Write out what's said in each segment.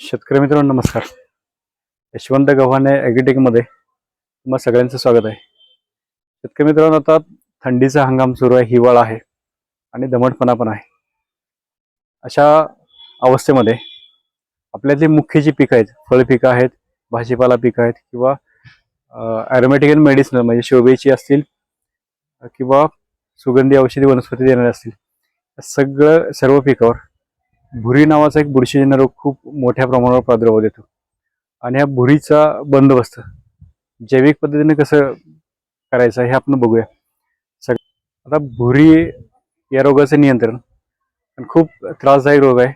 शेतकरी मित्रांनो नमस्कार. यशवंत गव्हाणे ॲग्रिटेकमध्ये तुम्हा सगळ्यांचं स्वागत आहे. शेतकरी मित्रांनो आता थंडीचा हंगाम सुरू आहे हिवाळा आहे आणि दमटपणा पण आहे. अशा अवस्थेमध्ये आपल्यातली मुख्य जी पिकं आहेत फळपिकं आहेत भाजीपाला पिकं आहेत किंवा ॲरोमॅटिक अँड मेडिसिनल म्हणजे शोभेची असतील किंवा सुगंधी औषधी वनस्पती देणारे असतील सगळं सर्व पिकावर भुरी नावाचा एक बुरशीजन्य रोग खूप मोठ्या प्रमाणावर प्रादुर्भाव देतो. आणि ह्या भुरीचा बंदोबस्त जैविक पद्धतीने कसं करायचं हे आपण बघूया. सग आता भुरी या रोगाचं नियंत्रण पण खूप त्रासदायक रोग आहे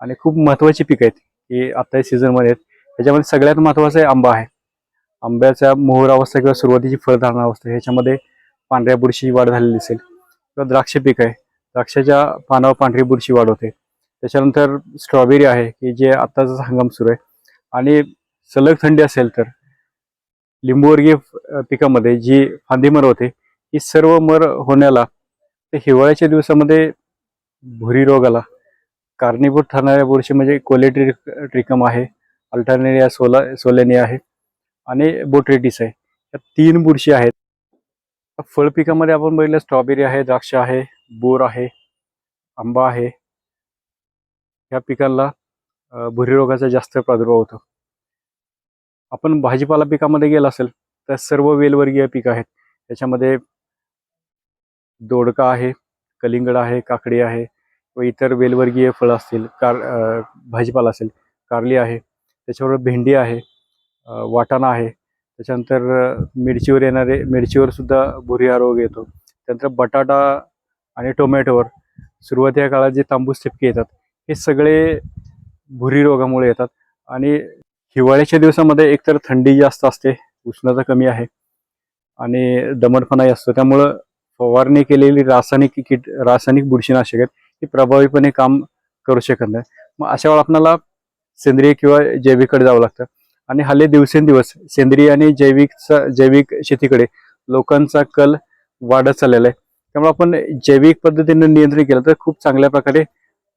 आणि खूप महत्त्वाची पिकं आहेत की आता या सीझनमध्ये आहेत. त्याच्यामध्ये सगळ्यात महत्त्वाचं आहे आंबा आहे. आंब्याचा मोहर अवस्था किंवा सुरुवातीची फळधारणा अवस्था ह्याच्यामध्ये पांढऱ्या बुरशीची वाढ झालेली दिसेल. किंवा द्राक्ष पीक आहे. द्राक्षाच्या पानावर पांढरी बुरशी वाढ होते. त्याच्यानंतर स्ट्रॉबेरी आहे की जे आत्ताचा हंगाम सुरू आहे. आणि सलग थंडी असेल तर लिंबूवर्गीय पिकामध्ये जी फांदी मर होते ही सर्व मर होण्याला ते हिवाळ्याच्या दिवसामध्ये भुरी रोगाला कारणीभूत ठरणाऱ्या बुरशी म्हणजे कोलेट्री ट्रिकम आहे अल्टरनेरिया सोला सोलेनी आहे आणि बोट्रेटिस आहे. या तीन बुरशी आहेत. फळ पिकामध्ये आपण बघितलं स्ट्रॉबेरी आहे द्राक्ष आहे बोर आहे आंबा आहे ह्या पिकांना भुरीरोगाचा भुरी रोगाचा जास्त प्रादुर्भाव होतो. आपण भाजीपाला पिकामध्ये गेला असेल तर सर्व वेलवर्गीय पिकं आहेत. त्याच्यामध्ये दोडका आहे कलिंगड आहे काकडी आहे व इतर वेलवर्गीय फळं असतील कार भाजीपाला असेल कारली आहे त्याच्याबरोबर भेंडी आहे वाटाणा आहे. त्याच्यानंतर मिरचीवर येणारे मिरचीवर सुद्धा भुरी रोग येतो. त्यानंतर बटाटा आणि टोमॅटोवर सुरुवातीच्या काळात जे तांबूस ठिपके येतात हे सगळे भुरी रोगामुळे येतात. आणि हिवाळ्याच्या दिवसामध्ये एकतर थंडी जास्त असते उष्णता कमी आहे आणि दमटपणाही असतो. त्यामुळं फवारणी केलेली रासायनिक कीट रासायनिक बुरशीनाशक आहेत ही प्रभावीपणे काम करू शकत नाही. मग अशा वेळा आपल्याला सेंद्रिय किंवा जैविककडे जावं लागतं. आणि हल्ली दिवसेंदिवस सेंद्रिय आणि जैविकचा जैविक शेतीकडे लोकांचा कल वाढत चाललेला आहे. त्यामुळे आपण जैविक पद्धतीने नियंत्रण केलं तर खूप चांगल्या प्रकारे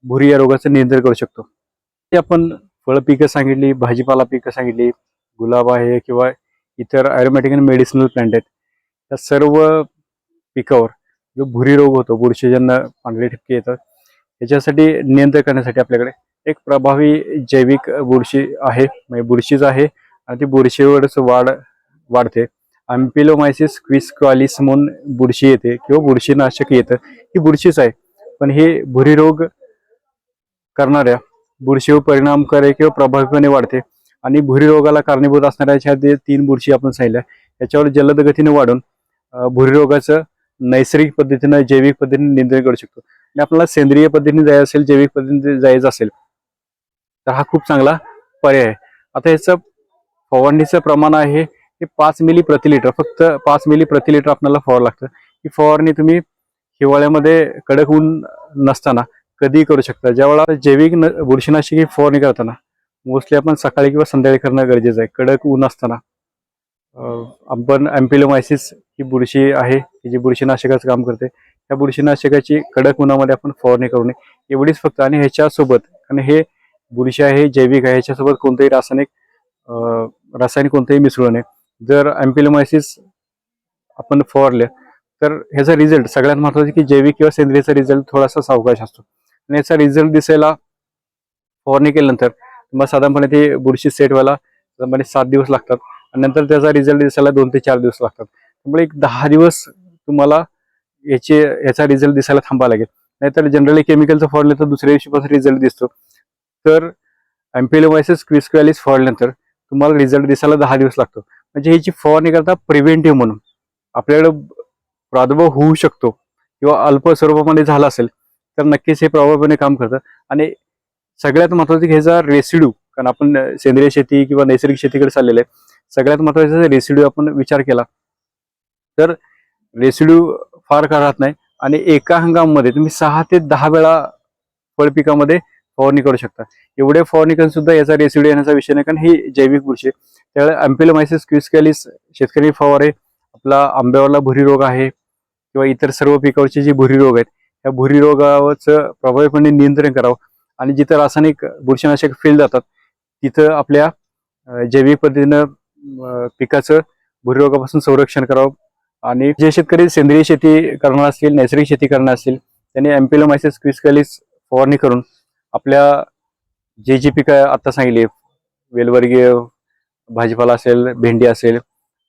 भुरी या रोगाचं नियंत्रण करू शकतो. ते आपण फळ पिकं सांगितली भाजीपाला पिकं सांगितली गुलाब आहे किंवा इतर ॲरोमॅटिक आणि मेडिसिनल प्लांट आहेत त्या सर्व पिकावर जो भुरी रोग होतो बुरशीजन्य पांढरे ठिपके येतात याच्यासाठी नियंत्रण करण्यासाठी आपल्याकडे एक प्रभावी जैविक बुरशी आहे. म्हणजे बुरशीच आहे आणि ती बुरशीवरच वाढ वाढते. अम्पिलोमायसिस क्विस्क्वालिस म्हणून बुरशी येते किंवा बुरशीनाशक येतं. ही बुरशीच आहे. पण हे भुरी रोग करणाऱ्या बुरशीवर परिणाम करे किंवा प्रभावीपणे वाढते आणि भुरी रोगाला कारणीभूत असणाऱ्या ह्या तीन बुरशी आपण सांगितल्या. याच्यावर जलद गतीने वाढून भुरी रोगाचं नैसर्गिक पद्धतीनं जैविक पद्धतीने नियंत्रण करू शकतो. आणि आपल्याला सेंद्रिय पद्धतीने जायचं असेल जैविक पद्धतीने जायचं असेल तर हा खूप चांगला पर्याय आहे. आता याचं फवारणीचं प्रमाण आहे हे पाच मिली प्रति लिटर. फक्त पाच मिली प्रति लिटर आपल्याला फवार लागतं. ही फवारणी तुम्ही हिवाळ्यामध्ये कडक ऊन नसताना कधीही करू शकता. ज्यावेळेला जैविक न बुरशीनाशक ही फवारणी करताना मोस्टली आपण सकाळी किंवा संध्याकाळी करणं गरजेचं आहे. कडक ऊन असताना. आपण अँपिलोमायसिस ही बुरशी आहे की जी बुरशीनाशकाचं काम करते. त्या बुरशीनाशकाची कडक उन्हामध्ये आपण फवारणी करू नये. एवढीच फक्त आणि ह्याच्यासोबत आणि हे बुरशी आहे जैविक आहे ह्याच्यासोबत कोणतंही रासायनिक रासायनिक कोणतंही मिसळू नये. जर अँपिलोमायसिस आपण फवारले तर ह्याचा रिझल्ट सगळ्यात महत्त्वाचं की जैविक किंवा सेंद्रियचा रिझल्ट थोडासा सावकाश असतो. याचा रिझल्ट दिसायला फवारणी केल्यानंतर. मग साधारणपणे ते बुरशी सेट व्हायला साधारणपणे सात दिवस लागतात. आणि नंतर त्याचा रिझल्ट दिसायला दोन ते चार दिवस लागतात. त्यामुळे एक दहा दिवस तुम्हाला याचे याचा रिझल्ट दिसायला थांबावा लागेल. नाहीतर जनरली केमिकलचं फवारलं तर दुसऱ्या दिवशीपासून रिझल्ट दिसतो. तर एम्पिलोमायसिस क्विस्क्वॅलिस फवारल्यानंतर तुम्हाला रिझल्ट दिसायला दहा दिवस लागतो. म्हणजे ह्याची फवारणी करता प्रिव्हेंटिव्ह म्हणून आपल्याकडे प्रादुर्भाव होऊ शकतो किंवा अल्प स्वरूपामध्ये झाला असेल तर नक्कीच हे प्रभावीपणे काम करतं आणि सगळ्यात महत्वाचं घ्यायचा ह्याचा रेसिड्यू कारण आपण सेंद्रिय शेती किंवा नैसर्गिक शेतीकडे चाललेलं आहे सगळ्यात महत्त्वाचा रेसिड्यू आपण विचार केला तर रेसिड्यू फार काळ राहत नाही आणि एका हंगामामध्ये तुम्ही सहा ते दहा वेळा फळपिकामध्ये फवारणी करू शकता एवढे फवारणी करून सुद्धा याचा रेसिड्यू येण्याचा विषय नाही कारण ही जैविक बुरशी आहे. अम्पिलोमायसिस क्विस्कॅलिस शेतकरी फवारे आपला आंब्यावरला भुरी रोग आहे किंवा इतर सर्व पिकावरचे जे भुरी रोग आहेत या भुरी रोगावरचं प्रभावीपणे नियंत्रण करावं. आणि जिथं रासायनिक बुरशीनाशक फेल जातात तिथं आपल्या जैविक पद्धतीनं पिकाचं पिकाचं रोगापासून संरक्षण करावं. आणि जे शेतकरी सेंद्रिय शेती करणार असतील नैसर्गिक शेती करणार असतील त्यांनी एम्पिलोमायसिस क्विस्कॅलिस फवारणी करून आपल्या जे जी पिकं आत्ता सांगितली वेलवर्गीय भाजीपाला असेल भेंडी असेल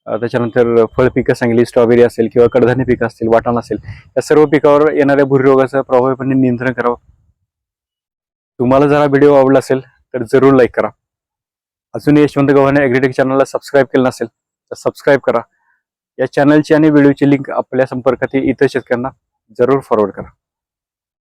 त्याच्यानंतर फळ पिकं सांगली स्ट्रॉबेरी असेल किंवा कडधान्य पिकं असतील वाटाणा असेल या सर्व पिकावर येणाऱ्या भूरोगाचं प्रभावीपणे नियंत्रण करावं. तुम्हाला जर व्हिडिओ आवडला असेल तर जरूर लाईक करा. अजूनही यशवंत गव्हाणे ॲग्रीटेक चॅनलला सबस्क्राईब केलं नसेल तर सबस्क्राईब करा. या चॅनलची आणि व्हिडिओची लिंक आपल्या संपर्कातील इतर शेतकऱ्यांना जरूर फॉरवर्ड करा.